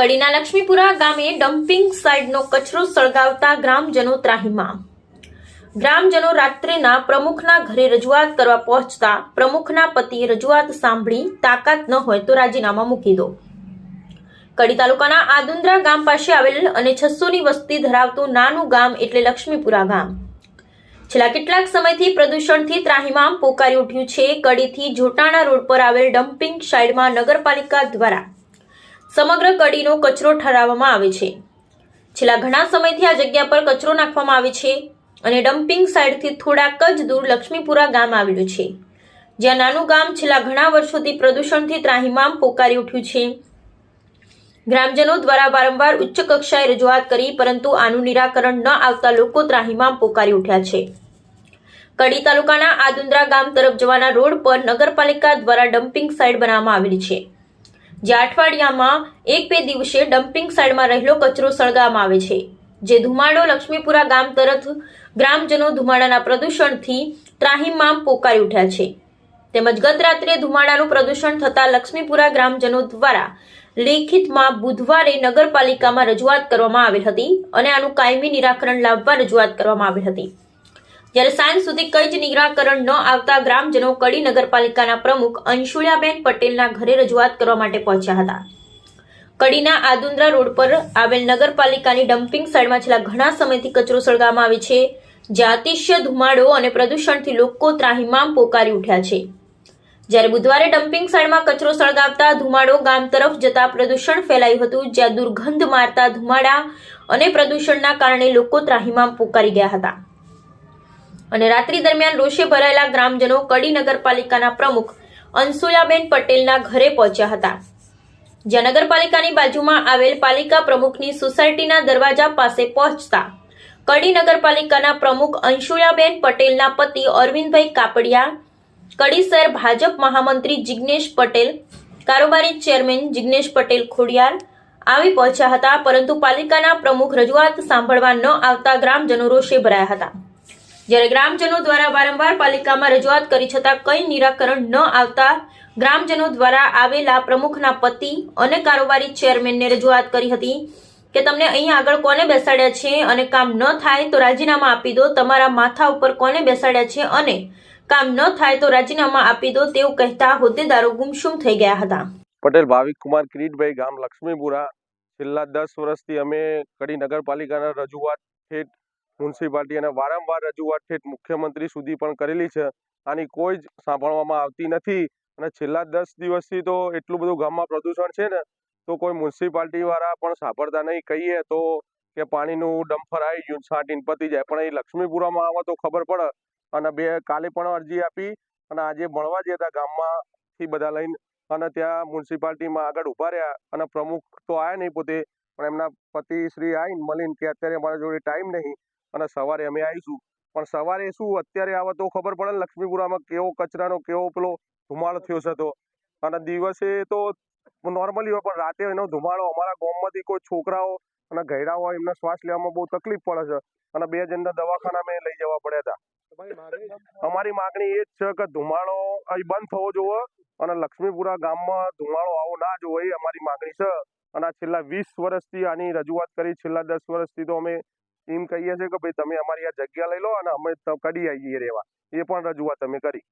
કડીના લક્ષ્મીપુરા ગામે ડમ્પિંગ સાઇટનો કચરો સળગાવતા ગ્રામજનો ત્રાહિમામ. ગ્રામજનો રાત્રેના પ્રમુખના ઘરે રજૂઆત કરવા પહોંચતા પ્રમુખના પતિએ રજૂઆત સાંભળી તાકાત ન હોય તો રાજીનામા મૂકી દો. કડી તાલુકાના આદુંદ્રા ગામ પાસે આવેલ અને છસોની વસ્તી ધરાવતું નાનું ગામ એટલે લક્ષ્મીપુરા ગામ. છેલ્લા કેટલાક સમયથી પ્રદૂષણથી ત્રાહિમામ પોકારી ઉઠ્યું છે. કડીથી જોટાણા રોડ પર આવેલ ડમ્પિંગ સાઇડમાં નગરપાલિકા દ્વારા સમગ્ર કડીનો કચરો ઠરાવવામાં આવે છે. છેલ્લા ઘણા સમયથી આ જગ્યા પર કચરો નાખવામાં આવે છે અને ડમ્પિંગ સાઇડથી થોડાક જ દૂર લક્ષ્મીપુરા ગામ આવેલું છે. જ્યાં નાનું ગામ છેલ્લા ઘણા વર્ષોથી પ્રદૂષણથી ત્રાહિમામ પોકારી ઉઠ્યું છે. ગ્રામજનો દ્વારા વારંવાર ઉચ્ચ કક્ષાએ રજૂઆત કરી, પરંતુ આનું નિરાકરણ ન આવતા લોકો ત્રાહિમામ પોકારી ઉઠ્યા છે. કડી તાલુકાના આદુંદ્રા ગામ તરફ જવાના રોડ પર નગરપાલિકા દ્વારા ડમ્પિંગ સાઇટ બનાવવામાં આવેલી છે. જે અઠવાડિયામાં એક બે દિવસે ડમ્પિંગ સાઇડમાં રહેલો કચરો સળગાવવામાં આવે છે, જે ધુમાડો લક્ષ્મીપુરા ગામ તરફ ગ્રામજનો ધુમાડાના પ્રદૂષણથી ત્રાહિમામ પોકારી ઉઠ્યા છે. તેમજ ગત રાત્રે ધુમાડાનું પ્રદૂષણ થતા લક્ષ્મીપુરા ગ્રામજનો દ્વારા લેખિતમાં બુધવારે નગરપાલિકામાં રજૂઆત કરવામાં આવી હતી અને આનું કાયમી નિરાકરણ લાવવા રજૂઆત કરવામાં આવી હતી. જ્યારે સાંજ સુધી કંઈ જ નિરાકરણ ન આવતા ગ્રામજનો કડી નગરપાલિકાના પ્રમુખ અંશુળાબેન પટેલના ઘરે રજૂઆત કરવા માટે પહોંચ્યા હતા. કડીના આદુંદ્રા રોડ પર આવેલ નગરપાલિકાની ડમ્પિંગ સાઇડમાં છેલ્લા ઘણા સમયથી કચરો સળગાવવામાં આવે છે. જ્યાં અતિશય ધુમાડો અને પ્રદૂષણથી લોકો ત્રાહિમામ પોકારી ઉઠ્યા છે. જ્યારે બુધવારે ડમ્પિંગ સાઇડમાં કચરો સળગાવતા ધુમાડો ગામ તરફ જતા પ્રદૂષણ ફેલાયું હતું, જ્યાં દુર્ગંધ મારતા ધુમાડા અને પ્રદૂષણના કારણે લોકો ત્રાહિમામ પોકારી ગયા હતા. અને રાત્રિ દરમિયાન રોષે ભરાયેલા ગ્રામજનો કડી નગરપાલિકાના પ્રમુખ અંશુલાબેન પટેલના ઘરે પહોંચ્યા હતા. જ્યાં નગરપાલિકાની બાજુમાં આવેલ પાલિકા પ્રમુખની સોસાયટીના દરવાજા પાસે પહોંચતા કડી નગરપાલિકાના પ્રમુખ અંશુલાબેન પટેલના પતિ અરવિંદભાઈ કાપડિયા, કડી શહેર ભાજપ મહામંત્રી જિગ્નેશ પટેલ, કારોબારી ચેરમેન જિગ્નેશ પટેલ ખોડિયાર આવી પહોંચ્યા હતા, પરંતુ પાલિકાના પ્રમુખ રજૂઆત સાંભળવા ન આવતા ગ્રામજનો રોષે ભરાયા હતા. જ્યારે ગ્રામજનો દ્વારા વારંવાર પાલિકામાં રજૂઆત કરી છતાં કંઈ નિરાકરણ ન આવતા ગ્રામજનો દ્વારા આવેલા પ્રમુખના પતિ અને કારોબારી ચેરમેનને રજૂઆત કરી હતી કે તમને અહીં આગળ કોને બેસાડ્યા છે અને કામ ન થાય તો રાજીનામા આપી દો, તમારા માથા ઉપર કોને બેસાડ્યા છે અને કામ ન થાય તો રાજીનામા આપી દો તેવું કહેતા હોદ્દેદારો ગુમસુમ થઈ ગયા હતા. પટેલ, ભાવિક કુમાર, કિરીટભાઈ ગામ, લક્ષ્મીપુરા. છેલ્લા દસ વર્ષથી અમે કડી નગરપાલિકાના રજૂઆત મ્યુનિસિપાલિટી અને વારંવાર રજૂઆત ઠેઠ મુખ્યમંત્રી સુધી પણ કરેલી છે. આની કોઈ જ સાંભળવામાં આવતી નથી. અને છેલ્લા દસ દિવસથી તો એટલું બધું ગામમાં પ્રદૂષણ છે ને, તો કોઈ મ્યુનિસિપાલિટી વાળા પણ સાંભળતા નહીં. કહીએ તો કે પાણીનું ડમ્ફર આવી ગયું, છાંટીને પતી જાય. પણ એ લક્ષ્મીપુરામાં આવે તો ખબર પડે. અને બે કાલે પણ અરજી આપી અને આજે મળવા હતા ગામમાંથી બધા લઈને. અને ત્યાં મ્યુનિસિપાલિટીમાં આગળ ઊભા રહ્યા. અને પ્રમુખ તો આવ્યા નહીં પોતે, પણ એમના પતિ શ્રી આવીને મળીને કે અત્યારે અમારા જોડે ટાઈમ નહીં. અને સવારે અમે આવીશું. પણ સવારે શું અત્યારે આવે તો ખબર પડે ને લક્ષ્મીપુરામાં કેવો કચરાનો કેવો પેલો ધુમાડો થયો છે તો. અને દિવસે તો નોર્મલી હોય પણ રાતે એનો ધુમાડો અમારા ગામમાંથી કોઈ છોકરાઓ અને ઘયડા હોય એમને શ્વાસ લેવામાં બહુ તકલીફ પડે છે. અને બે જણને દવાખાના મેં લઈ જવા પડ્યા હતા. અમારી માગણી એ જ છે કે ધુમાડો અહીં બંધ થવો જોઈએ અને લક્ષ્મીપુરા ગામમાં ધુમાડો આવો ના જોવો એ અમારી માગણી છે. અને આ છેલ્લા વીસ વર્ષથી આની રજૂઆત કરી છેલ્લા દસ વર્ષથી તો અમે એમ કહીએ છીએ કે ભાઈ, તમે અમારી આ જગ્યા લઈ લો અને અમે કડી આવીએ રહેવા. એ પણ રજૂઆત અમે કરી.